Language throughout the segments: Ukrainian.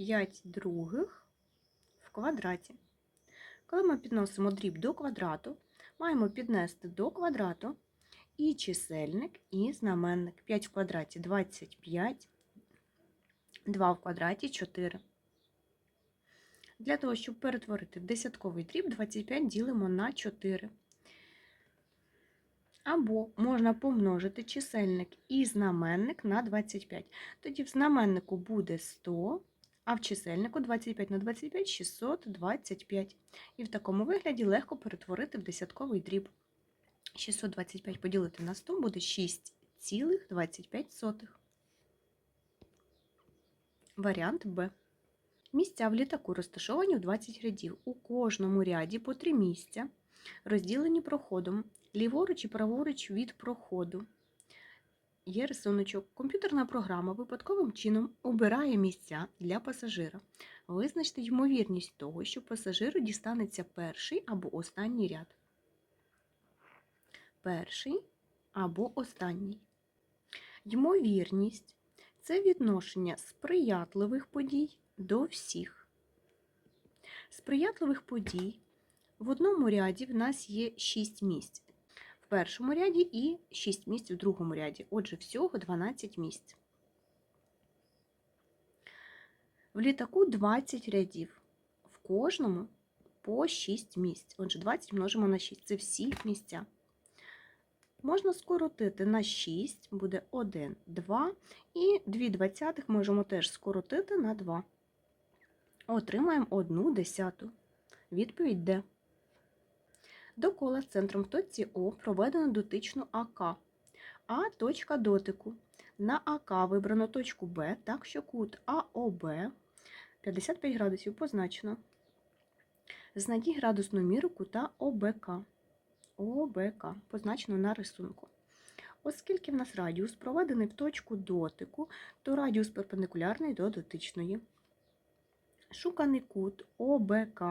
5 других в квадраті. Коли ми підносимо дріб до квадрату, маємо піднести до квадрату і чисельник, і знаменник. 5 в квадраті 25, 2 в квадраті 4. Для того, щоб перетворити в десятковий дріб, 25 ділимо на 4. Або можна помножити чисельник і знаменник на 25. Тоді в знаменнику буде 100, а в чисельнику 25 на 25 – 625. І в такому вигляді легко перетворити в десятковий дріб. 625 поділити на 100 буде 6,25. Варіант Б. Місця в літаку розташовані в 20 рядів. У кожному ряді по 3 місця, розділені проходом, ліворуч і праворуч від проходу. Є рисуночок. Комп'ютерна програма випадковим чином обирає місця для пасажира. Визначте ймовірність того, що пасажиру дістанеться перший або останній ряд. Перший або останній. Ймовірність це відношення сприятливих подій до всіх. Сприятливих подій в одному ряді в нас є 6 місць. Першому ряді і 6 місць в другому ряді. Отже, всього 12 місць. В літаку 20 рядів. В кожному по 6 місць. Отже, 20 множимо на 6. Це всі місця. Можна скоротити на 6, буде 1, 2. І 2 двадцятих можемо теж скоротити на 2. Отримаємо 1 десяту. Відповідь Д. До кола центром точці О проведено дотичну АК. А точка дотику. На АК вибрано точку Б, так що кут АОБ 55 градусів позначено. Знайдіть градусну міру кута ОБК. ОБК позначено на рисунку. Оскільки в нас радіус проведений в точку дотику, то радіус перпендикулярний до дотичної. Шуканий кут ОБК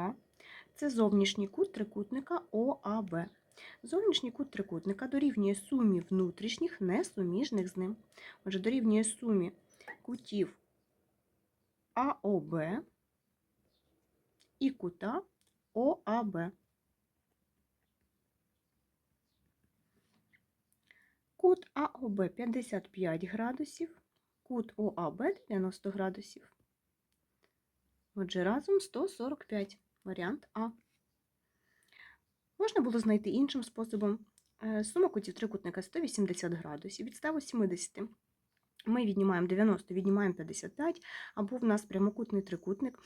це зовнішній кут трикутника ОАБ. Зовнішній кут трикутника дорівнює сумі внутрішніх несуміжних з ним. Отже, дорівнює сумі кутів АОБ і кута ОАБ. Кут АОБ 55 градусів, кут ОАБ 90 градусів. Отже, разом 145. Варіант А. Можна було знайти іншим способом. Е, Сума кутів трикутника 180 градусів. Від 180 ми віднімаємо 90, віднімаємо 55, або в нас прямокутний трикутник.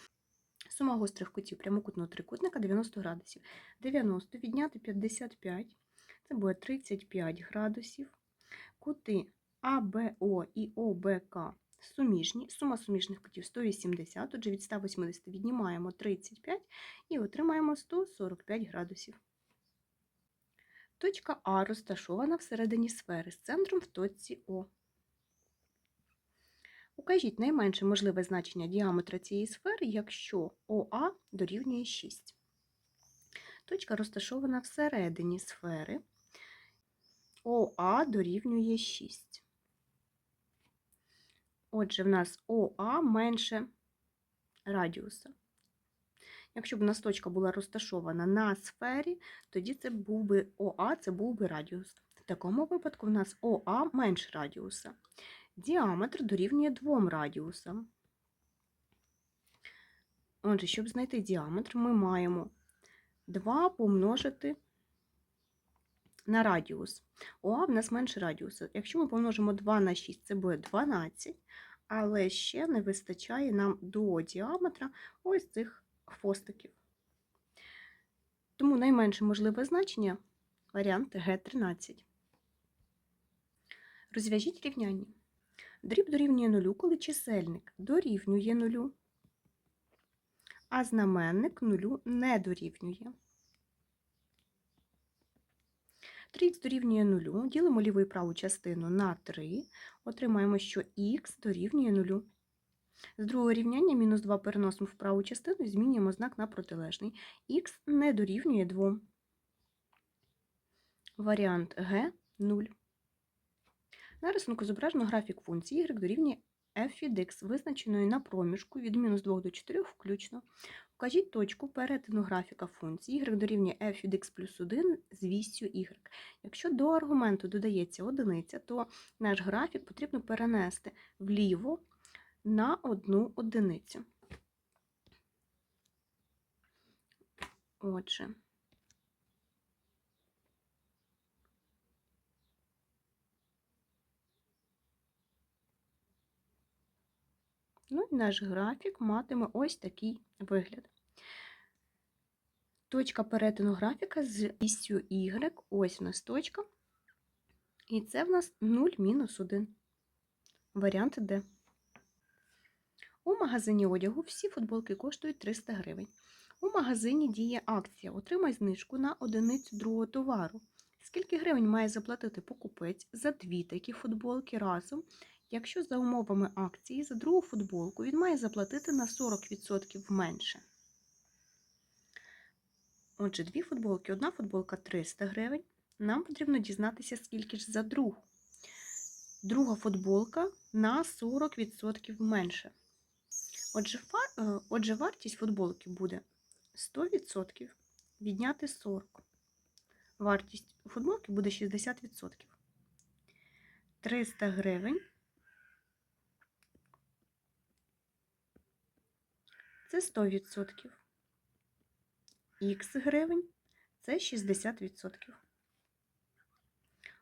Сума гострих кутів прямокутного трикутника 90 градусів. 90 відняти 55, це буде 35 градусів. Кути АБО і ОБК суміжні. Сума суміжних кутів 180, отже від 180 віднімаємо 35 і отримаємо 145 градусів. Точка А розташована всередині сфери з центром в точці О. Укажіть найменше можливе значення діаметра цієї сфери, якщо ОА дорівнює 6. Точка розташована всередині сфери. ОА дорівнює 6. Отже, в нас ОА менше радіуса. Якщо б у нас точка була розташована на сфері, тоді це був би ОА, це був би радіус. В такому випадку в нас ОА менше радіуса. Діаметр дорівнює двом радіусам. Отже, щоб знайти діаметр, ми маємо 2 помножити на радіус. ОА в нас менше радіуса. Якщо ми помножимо 2 на 6, це буде 12, але ще не вистачає нам до діаметра ось цих хвостиків. Тому найменше можливе значення варіант Г13. Розв'яжіть рівняння. Дріб дорівнює нулю, коли чисельник дорівнює нулю, а знаменник нулю не дорівнює. 3х дорівнює 0, ділимо ліву і праву частину на 3, отримаємо, що х дорівнює 0. З другого рівняння мінус 2 переносимо в праву частину і змінюємо знак на протилежний. х не дорівнює 2. Варіант Г 0. На рисунку зображено графік функції y дорівнює f від x, визначеної на проміжку від мінус 2 до 4 включно. Вкажіть точку перетину графіка функції y дорівнює f від x плюс 1 з вістю y. Якщо до аргументу додається одиниця, то наш графік потрібно перенести вліво на одну одиницю. Отже. Ну і наш графік матиме ось такий вигляд. Точка перетину графіка з вістю y. Ось у нас точка. І це в нас 0 мінус 1. Варіант Д. У магазині одягу всі футболки коштують 300 гривень. У магазині діє акція Отримай знижку на одиницю другого товару. Скільки гривень має заплатити покупець за дві такі футболки разом, якщо за умовами акції за другу футболку він має заплатити на 40% менше? Отже, дві футболки. Одна футболка 300 гривень. Нам потрібно дізнатися, скільки ж за другу. Друга футболка на 40% менше. Отже, фар... е, Отже, вартість футболки буде 100% відняти 40. Вартість футболки буде 60%. 300 гривень. Це 100%. Х гривень це 60%.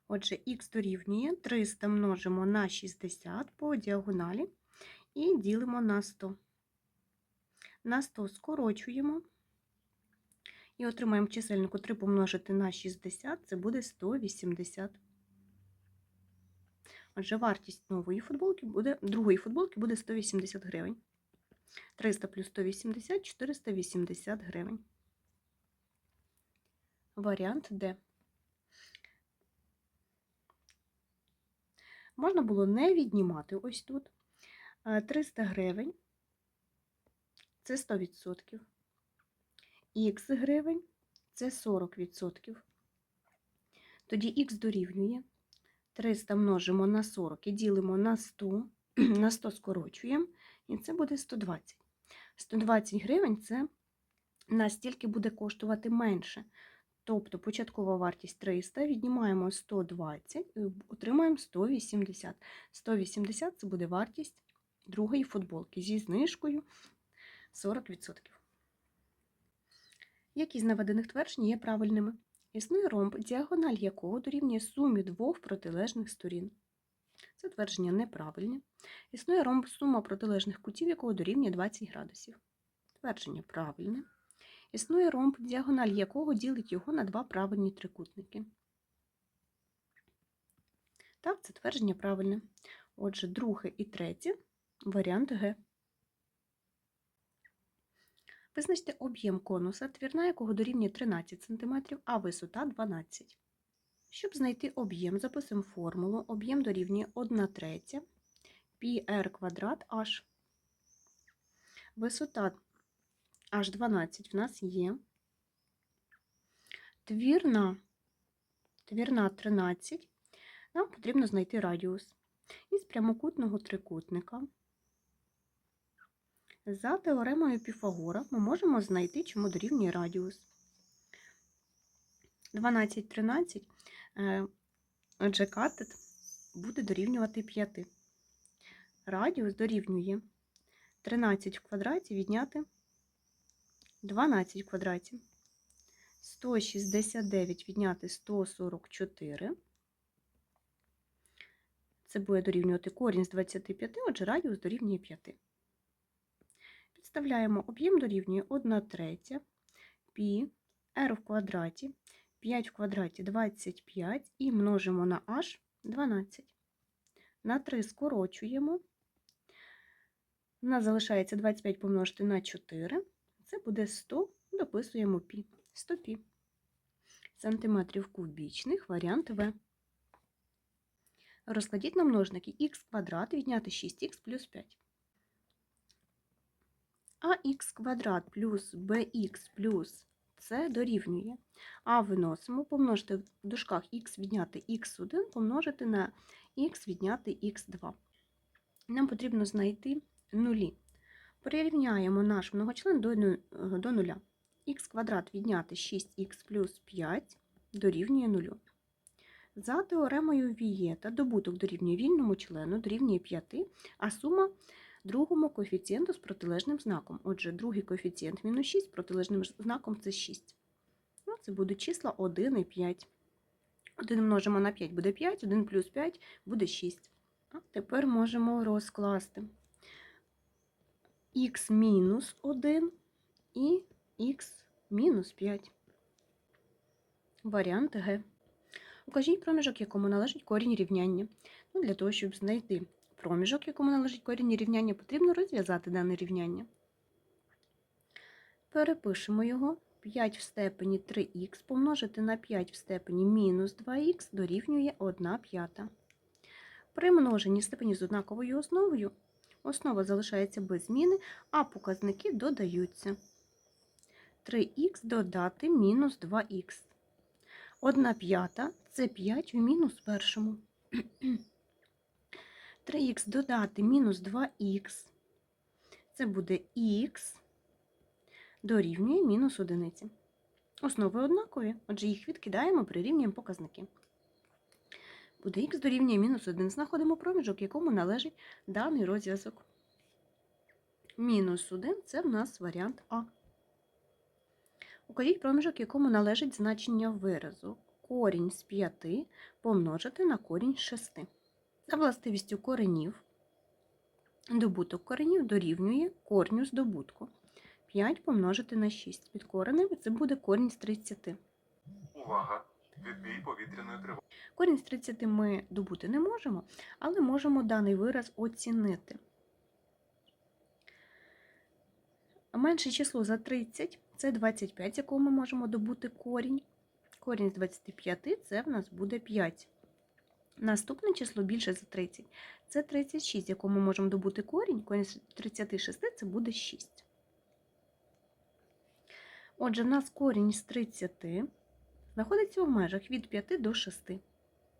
Отже, х дорівнює 300 множимо на 60 по діагоналі і ділимо на 100. На 100 скорочуємо і отримаємо чисельнику 3 помножити на 60, це буде 180. Отже, вартість нової футболки буде, другої футболки буде 180 гривень. 300 плюс 180 480 гривень. Варіант Д. Можна було не віднімати ось тут. 300 гривень це 100%. Х гривень це 40%. Тоді х дорівнює 300 множимо на 40 і ділимо на 100, на 100 скорочуємо, і це буде 120. 120 гривень це настільки буде коштувати менше. Тобто початкова вартість 300, віднімаємо 120, і отримаємо 180. 180 це буде вартість другої футболки зі знижкою 40%. Які з наведених тверджень є правильними? Існує ромб, діагональ якого дорівнює сумі двох протилежних сторін. Це твердження неправильне. Існує ромб, сума протилежних кутів якого дорівнює 20 градусів. Твердження правильне. Існує ромб, діагональ якого ділить його на два правильні трикутники. Так, це твердження правильне. Отже, друге і третє варіант Г. Визначте об'єм конуса, твірна якого дорівнює 13 см, а висота 12 Щоб знайти об'єм, записуємо формулу. Об'єм дорівнює 1 третя πr квадрат h. Висота h12 в нас є. Твірна, твірна 13. Нам потрібно знайти радіус. Із прямокутного трикутника. За теоремою Піфагора ми можемо знайти, чому дорівнює радіус. 12, 13, отже, катет буде дорівнювати 5. Радіус дорівнює 13 в квадраті відняти 12 в квадраті. 169 відняти 144. Це буде дорівнювати корінь з 25, отже, радіус дорівнює 5. Підставляємо об'єм дорівнює 1 третя пі r в квадраті, 5 в квадраті 25 і множимо на h 12. На 3 скорочуємо. У нас залишається 25 помножити на 4. Це буде 100, дописуємо пі. 100 пі. Сантиметрів кубічних, варіант В. Розкладіть на множники х квадрат відняти 6х плюс 5 ах квадрат плюс bx плюс c дорівнює. А виносимо, помножити в дужках х відняти х1, помножити на х відняти х2. Нам потрібно знайти нулі. Прирівняємо наш многочлен до ну- е, нуля. х квадрат відняти 6х плюс 5 дорівнює нулю. За теоремою Вієта добуток дорівнює вільному члену дорівнює 5, а сума другому коефіцієнту з протилежним знаком. Отже, другий коефіцієнт мінус 6 з протилежним знаком це 6. Ну, це будуть числа 1 і 5. 1 множимо на 5 буде 5, 1 плюс 5 буде 6. А тепер можемо розкласти х мінус 1 і х мінус 5. Варіант Г. Укажіть проміжок, якому належить корінь рівняння. Ну, для того, щоб знайти проміжок, якому належить корінь рівняння, потрібно розв'язати дане рівняння. Перепишемо його. 5 в степені 3х помножити на 5 в степені мінус 2х дорівнює 1 п'ята. При множенні степені з однаковою основою основа залишається без зміни, а показники додаються. 3х додати мінус 2х. 1 п'ята це 5 в мінус першому. 3х додати мінус 2х. Це буде х дорівнює мінус одиниці. Основи однакові, отже їх відкидаємо, прирівнюємо показники. Буде х дорівнює мінус 1. Знаходимо проміжок, якому належить даний розв'язок. Мінус 1 це в нас варіант А. Укажіть проміжок, якому належить значення виразу. Корінь з 5 помножити на корінь з 6. За властивістю коренів, добуток коренів дорівнює корню з добутку. 5 помножити на 6. Під коренем це буде корінь з 30. Увага! Відбій повітряної тривоги. Корінь з 30 ми добути не можемо, але можемо даний вираз оцінити. Менше число за 30 це 25, з якого ми можемо добути корінь. Корінь з 25 це в нас буде 5. Наступне число більше за 30 це 36, з якого ми можемо добути корінь. Корінь з 36 це буде 6. Отже, в нас корінь з 30 знаходиться в межах від 5 до 6.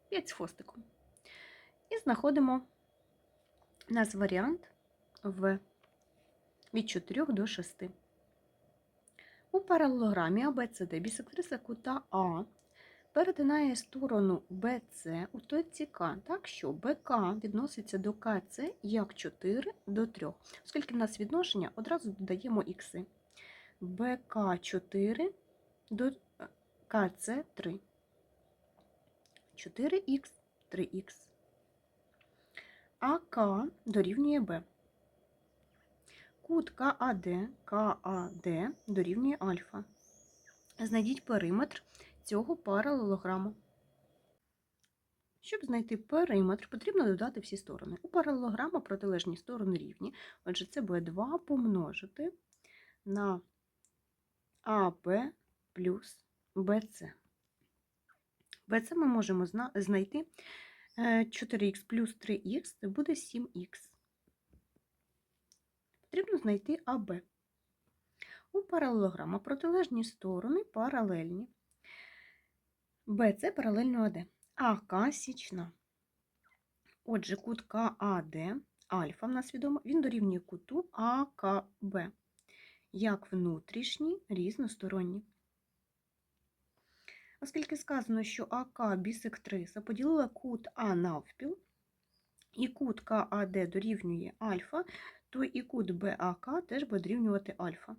5 з хвостиком. І знаходимо у нас варіант В від 4 до 6. У паралелограмі ABCD бісектриса кута А перетинає сторону BC у точці К, так що БК відноситься до КЦ як 4 до 3. Оскільки в нас відношення, одразу додаємо ікси. БК 4 до КЦ 3. 4х, 3х. АК дорівнює Б. Кут КАД, КАД дорівнює альфа. Знайдіть периметр цього паралелограму. Щоб знайти периметр, потрібно додати всі сторони. У паралелограма протилежні сторони рівні. Отже, це буде 2 помножити на АБ плюс БЦ. БЦ ми можемо знайти е, 4х плюс 3х, це буде 7х. Потрібно знайти АБ. У паралелограма протилежні сторони паралельні. БЦ паралельно АД. АК січна. Отже, кут КАД, альфа в нас відомо, він дорівнює куту АКБ, як внутрішній різносторонній. Оскільки сказано, що АК бісектриса поділила кут А навпіл, і кут КАД дорівнює альфа, то і кут БАК теж буде дорівнювати альфа.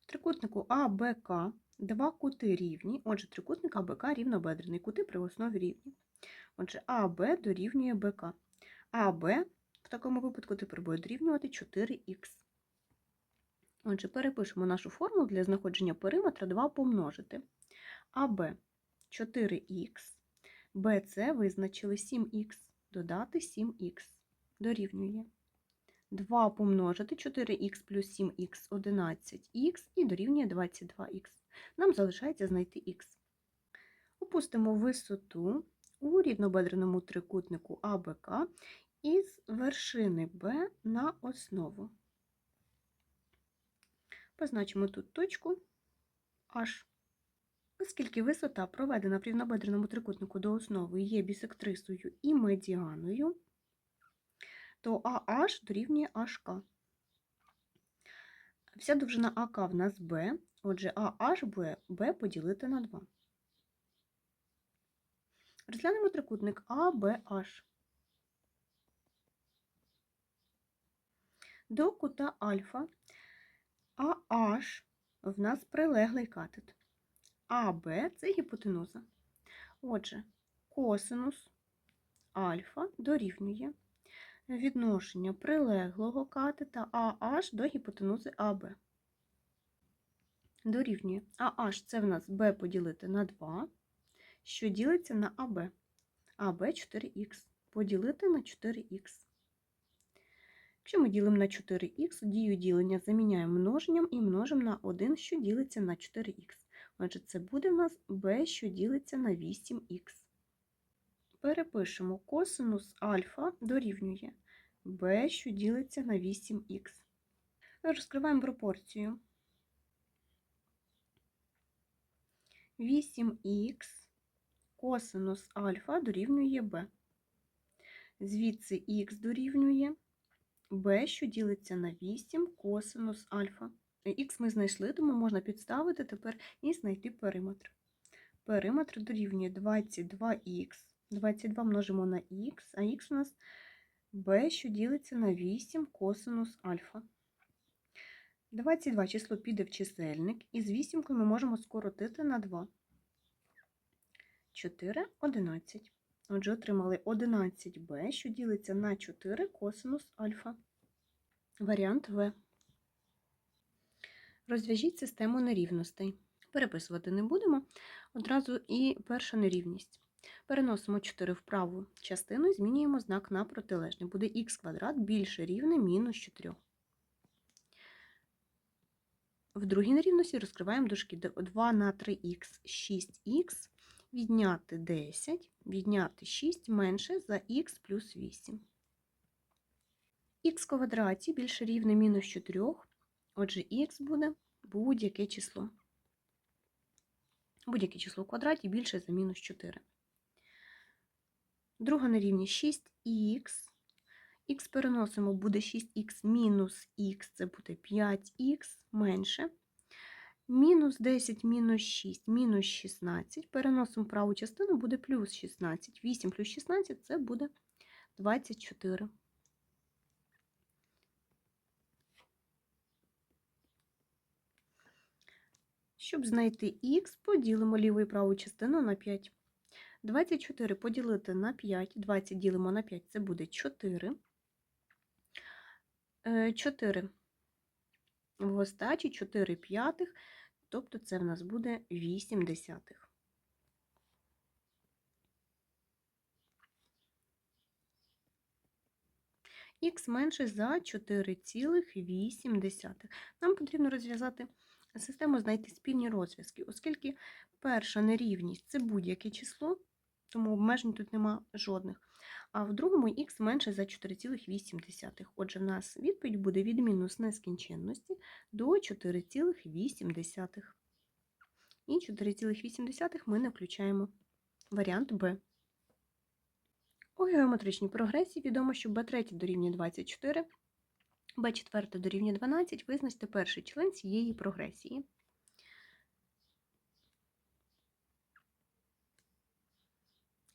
В трикутнику АБК два кути рівні, отже, трикутник АБК рівнобедрений, кути при основі рівні. Отже, АБ дорівнює БК. АБ в такому випадку тепер буде дорівнювати 4х. Отже, перепишемо нашу формулу для знаходження периметра 2 помножити. АБ 4х, БЦ визначили 7х, додати 7х дорівнює. 2 помножити 4х плюс 7х 11х і дорівнює 22х. Нам залишається знайти х. Опустимо висоту у рівнобедреному трикутнику АБК із вершини Б на основу. Позначимо тут точку H. Оскільки висота, проведена в рівнобедреному трикутнику до основи, є бісектрисою і медіаною, то AH дорівнює HK. Вся довжина АК в нас B, отже, AH буде B поділити на 2. Розглянемо трикутник ABH. До кута альфа AH в нас прилеглий катет. АБ це гіпотенуза. Отже, косинус альфа дорівнює відношення прилеглого катета AH до гіпотенузи АБ. Дорівнює AH це в нас B поділити на 2, що ділиться на АБ. АБ 4х поділити на 4х. Якщо ми ділимо на 4х, дію ділення заміняємо множенням і множимо на 1, що ділиться на 4х. Отже, це буде в нас b, що ділиться на 8х. Перепишемо косинус альфа дорівнює b, що ділиться на 8х. Розкриваємо пропорцію. 8х косинус альфа дорівнює b. Звідси х дорівнює b, що ділиться на 8 косинус альфа. Х ми знайшли, тому можна підставити тепер і знайти периметр. Периметр дорівнює 22х. 22 множимо на х, а х у нас b, що ділиться на 8 косинус альфа. 22 число піде в чисельник, і з 8 ми можемо скоротити на 2. 4, 11. Отже, отримали 11b, що ділиться на 4 косинус альфа. Варіант В. Розв'яжіть систему нерівностей. Переписувати не будемо. Одразу і перша нерівність. Переносимо 4 в праву частину і змінюємо знак на протилежний. Буде х квадрат більше рівне мінус 4. В другій нерівності розкриваємо дужки 2 на 3х 6х, відняти 10, відняти 6 менше за х плюс 8. х квадраті більше рівне мінус 4, отже х буде будь-яке число. Будь-яке число в квадраті більше за мінус 4. Друга нерівність 6х. Х переносимо, буде 6х мінус х, це буде 5х менше. Мінус 10 мінус 6 мінус 16. Переносимо праву частину, буде плюс 16. 8 плюс 16 це буде 24. Щоб знайти х, поділимо ліву і праву частину на 5. 24 поділити на 5, 20 ділимо на 5, це буде 4. 4 в остачі, 4 п'ятих, тобто це в нас буде 8 десятих. Х менше за 4,8. Нам потрібно розв'язати систему знайти спільні розв'язки, оскільки перша нерівність це будь-яке число, тому обмежень тут нема жодних. А в другому х менше за 4,8. Отже, в нас відповідь буде від мінус нескінченності до 4,8. І 4,8 ми не включаємо варіант Б. У геометричній прогресії відомо, що b3 дорівнює 24, b4 дорівнює 12, визначте перший член цієї прогресії.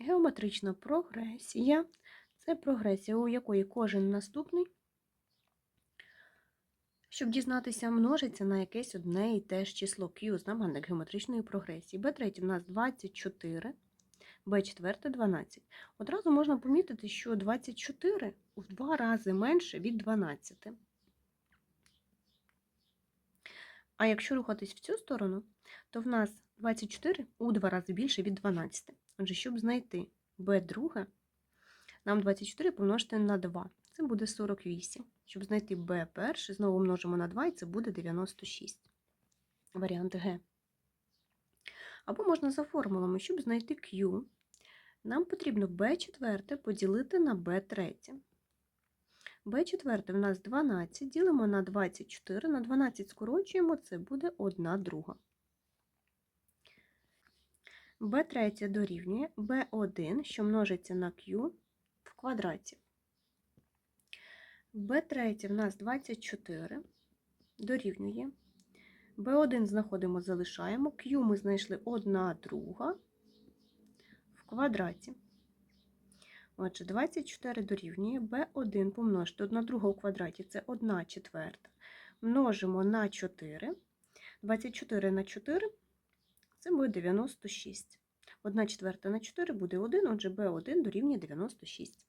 Геометрична прогресія це прогресія, у якої кожен наступний, щоб дізнатися, множиться на якесь одне і те ж число Q, знаменник геометричної прогресії. b3 в нас 24, b4 12. Одразу можна помітити, що 24 в два рази менше від 12. А якщо рухатись в цю сторону, то в нас 24 у два рази більше від 12. Отже, щоб знайти b2, нам 24 помножити на 2. Це буде 48. Щоб знайти b1, знову множимо на 2, і це буде 96. Варіант Г. Або можна за формулами, щоб знайти Q, нам потрібно b4 поділити на b3. b4 в нас 12, ділимо на 24, на 12 скорочуємо, це буде 1 друга. B3 дорівнює b1, що множиться на q в квадраті. b3 в нас 24 дорівнює. b1 знаходимо, залишаємо. q ми знайшли 1 друга в квадраті. Отже, 24 дорівнює b1 помножити 1 друга у квадраті це 1 четверта. Множимо на 4. 24 на 4 це буде 96. 1 четверта на 4 буде 1, отже b1 дорівнює 96.